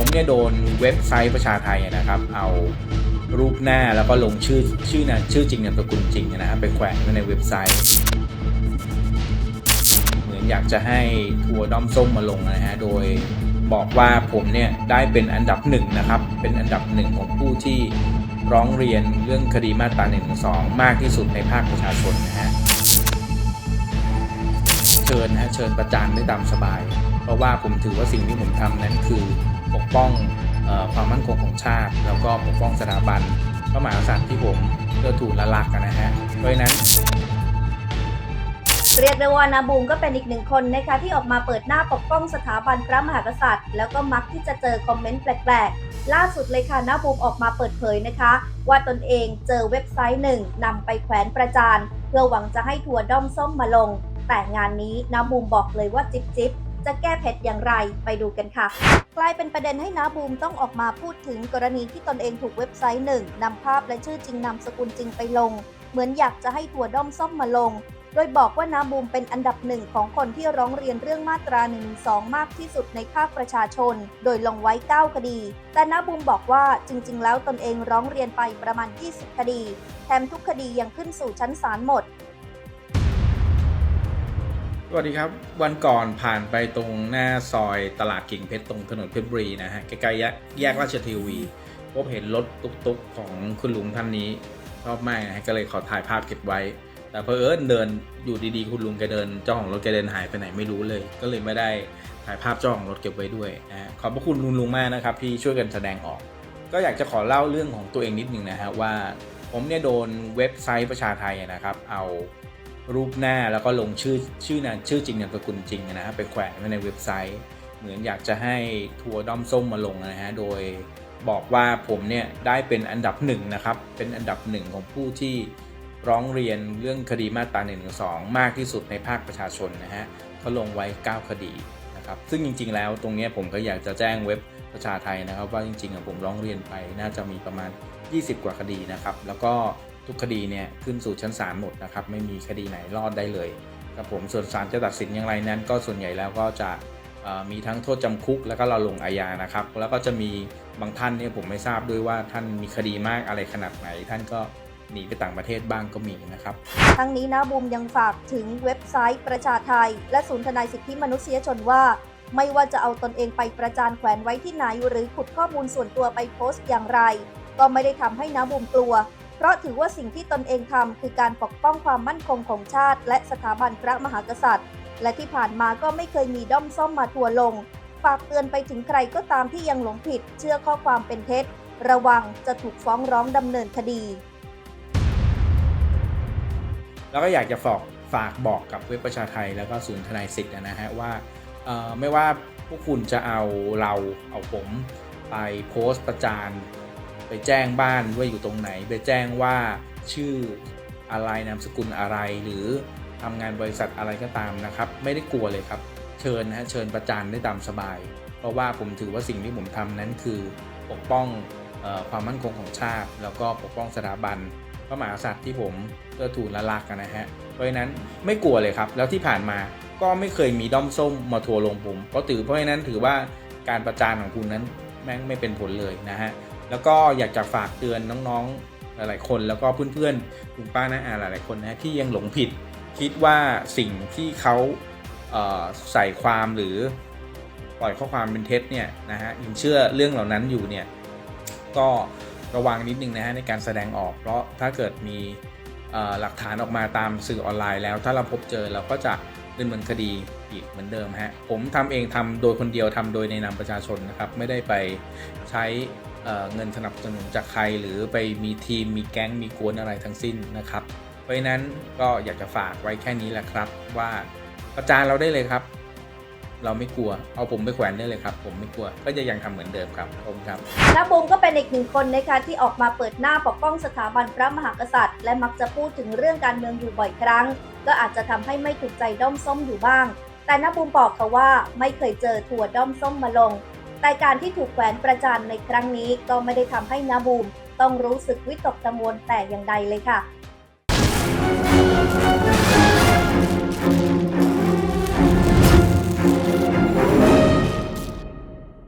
ผมเนี่ยโดนเว็บไซต์ประชาไทยนะครับ เอารูปหน้าแล้วก็ลงชื่อชื่อนะชื่อจริงนามสกุลจริงนะครับไปแขวนไว้ในเว็บไซต์ เหมือนอยากจะให้ทัวร์ด้อมส้มมาลงนะฮะโดยบอกว่าผมเนี่ยได้เป็นอันดับหนึ่งนะครับ เป็นอันดับหนึ่งของผู้ที่ร้องเรียนเรื่องคดีมาตรา1นึมากที่สุดในภาคประชาชนนะฮะเชิญนะฮะเชิญประจานได้ตามสบาย เพราะว่าผมถือว่าสิ่งที่ผมทำนั้นคือ ปกป้องอความมั่นคงของชาติ แล้วก็ปกป้องสถาบันพระมหากษัตริย์ที่ผมเลือถูกละลักกันนะฮะเพราะฉะนั้นเรียกได้ว่านาบูมก็เป็นอีกหนึ่งคนนะคะที่ออกมาเปิดหน้าปกป้องสถาบันพระมหากษัตริย์ แล้วก็มักที่จะเจอคอมเมนต์แปลกๆ ล่าสุดเลยค่ะนาบูมออกมาเปิดเผยนะคะ ว่าตนเองเจอเว็บไซต์หนึ่งนำไปแขวนประจาน เพื่อหวังจะให้ทัวร์ด้อมส้มมาลง แต่งานนี้นาบูมบอกเลยว่าจิ๊บจิ๊บ จะแก้เผ็ดอย่างไรไปดูกันค่ะ กลายเป็นประเด็นให้น้าบูมต้องออกมาพูดถึงกรณีที่ตนเองถูกเว็บไซต์หนึ่งนำภาพและชื่อจริงนามสกุลจริงไปลง เหมือนอยากจะให้ทัวด้อมส้มมาลง โดยบอกว่าน้ำบูมเป็นอันดับหนึ่งของคนที่ร้องเรียนเรื่องมาตรา1นึมากที่สุดในภาคประชาชน โดยลงไว้ 9 คดี แต่น้าบูมบอกว่าจริง ๆ แล้วตนเองร้องเรียนไปประมาณ 20 คดี แถมทุกคดียังขึ้นสู่ชั้นศาลหมด สวัสดีครับ วันก่อนผ่านไปตรงหน้าซอยตลาดกิ่งเพชรตรงถนนเพชรบุรีนะฮะใกล้ๆแยกราชเทวีพบเห็นรถตุ๊กๆของคุณลุงท่านนี้ชอบมากนะฮะก็เลยขอถ่ายภาพเก็บไว้ แต่เพอเอิญเดินอยู่ดีๆ คุณลุงแกเดินเจ้าของรถแกเดินหายไปไหนไม่รู้เลย ก็เลยไม่ได้ถ่ายภาพเจ้าของรถเก็บไว้ด้วยนะฮะขอบพระคุณลุงลุงมากนะครับที่ช่วยกันแสดงออก ก็อยากจะขอเล่าเรื่องของตัวเองนิดนึงนะฮะว่า ผมเนี่ยโดนเว็บไซต์ประชาไทยนะครับ เอา รูปหน้าแล้วก็ลงชื่อชื่อนะชื่อจริงนามสกุลจริงนะครับไปแขวนไว้ในเว็บไซต์ เหมือนอยากจะให้ทัวร์ด้อมส้มมาลงนะฮะโดยบอกว่าผมเนี่ยได้เป็นอันดับหนึ่งนะครับเป็นอันดับหนึ่งของผู้ที่ร้องเรียนเรื่องคดีมาตรา1นึมากที่สุดในภาคประชาชนนะฮะเขาลงไว้ 9 คดีนะครับซึ่งจริง ๆ แล้วตรงเนี้ยผมก็อยากจะแจ้งเว็บประชาไทยนะครับ ว่าจริงๆผมร้องเรียนไปน่าจะมีประมาณ 20 กว่าคดีนะครับ แล้วก็ ทุกคดีเนี่ยขึ้นสู่ชั้นศาลหมดนะครับไม่มีคดีไหนรอดได้เลยครับผมส่วนศาลจะตัดสินอย่างไรนั้น ก็ส่วนใหญ่แล้วก็จะมีทั้งโทษจำคุกแล้วก็เราลงอาญานะครับ แล้วก็จะมีบางท่านเนี่ยผมไม่ทราบด้วยว่าท่านมีคดีมากอะไรขนาดไหน ท่านก็หนีไปต่างประเทศบ้างก็มีนะครับ ทั้งนี้นะบูมยังฝากถึงเว็บไซต์ประชาไทย และศูนย์ทนายสิทธิมนุษยชนว่า ไม่ว่าจะเอาตนเองไปประจานแขวนไว้ที่ไหนหรือขุดข้อมูลส่วนตัวไปโพสต์อย่างไร ก็ไม่ได้ทำให้นะบูมกลัว เพราะถือว่าสิ่งที่ตนเองทำคือการปกป้องความมั่นคงของชาติ และสถาบันพระมหากษัตริย์ และที่ผ่านมาก็ไม่เคยมีด้อมส้มมาทัวร์ลง ฝากเตือนไปถึงใครก็ตามที่ยังหลงผิด เชื่อข้อความเป็นเท็จ ระวังจะถูกฟ้องร้องดำเนินคดี แล้วก็อยากจะฝากฝากบอกกับเว็บประชาไทยแล้วก็ศูนย์ทนายสิทธิ์นะฮะว่าไม่ว่าพวกคุณจะเอาเราเอาผมไปโพสต์ประจาน ไปแจ้งบ้านว่าอยู่ตรงไหน ไปแจ้งว่าชื่ออะไรนามสกุลอะไรหรือทำงานบริษัทอะไรก็ตามนะครับ ไม่ได้กลัวเลยครับ เชิญนะฮะเชิญประจานได้ตามสบาย เพราะว่าผมถือว่าสิ่งที่ผมทำนั้นคือปกป้องออความมั่นคงของชาติ แล้วก็ปกป้องสถาบันพระมหากษัตริย์ที่ผมเลื่อทูลละลักนะฮะเพราะฉะนั้นไม่กลัวเลยครับ แล้วที่ผ่านมาก็ไม่เคยมีด้อมส้มมาทัวร์ลงผมเพราะถือเพราะฉะนั้นถือว่าการประจานของคุณนั้นแม่งไม่เป็นผลเลยนะฮะ แล้วก็อยากจะฝากเตือนน้องๆหลายๆคนแล้วก็เพื่อนๆคุณป้าน้าอาหลายๆคนนะที่ยังหลงผิด คิดว่าสิ่งที่เขาเอ่อใส่ความหรือปล่อยข้อความเป็นเท็จเนี่ยนะฮะยังเชื่อเรื่องเหล่านั้นอยู่เนี่ยก็ระวังนิดนึงนะฮะในการแสดงออก เพราะถ้าเกิดมีหลักฐานออกมาตามสื่อออนไลน์แล้ว ถ้าเราพบเจอเราก็จะดำเนินคดี อีกเหมือนเดิมฮะผมทำเองทำโดยคนเดียวทำโดยในนามประชาชนนะครับไม่ได้ไปใช้เเงินสนับสนุนจากใครหรือไปมีทีมมีแก๊งมีกวนอะไรทั้งสิ้นนะครับ เพราะฉะนั้นก็อยากจะฝากไว้แค่นี้แหละครับ ว่าประจานเราได้เลยครับ เราไม่กลัวเอาผมไปแขวนได้เลยครับ ผมไม่กลัวก็จะยังทำเหมือนเดิมครับผมครับน้าบูมก็เป็นอีกหนึ่งคนนะคะที่ออกมาเปิดหน้าปกป้องสถาบันพระมหากษัตริย์ และมักจะพูดถึงเรื่องการเมืองอยู่บ่อยครั้ง ก็อาจจะทำให้ไม่ถูกใจด้อมส้มอยู่บ้าง แต่นบูมบอกค่ะว่าไม่เคยเจอถั่วด้อมส้มมาลง แต่การที่ถูกแขวนประจานในครั้งนี้ก็ไม่ได้ทำให้นบูมต้องรู้สึกวิตกกังวลแต่อย่างใดเลยค่ะ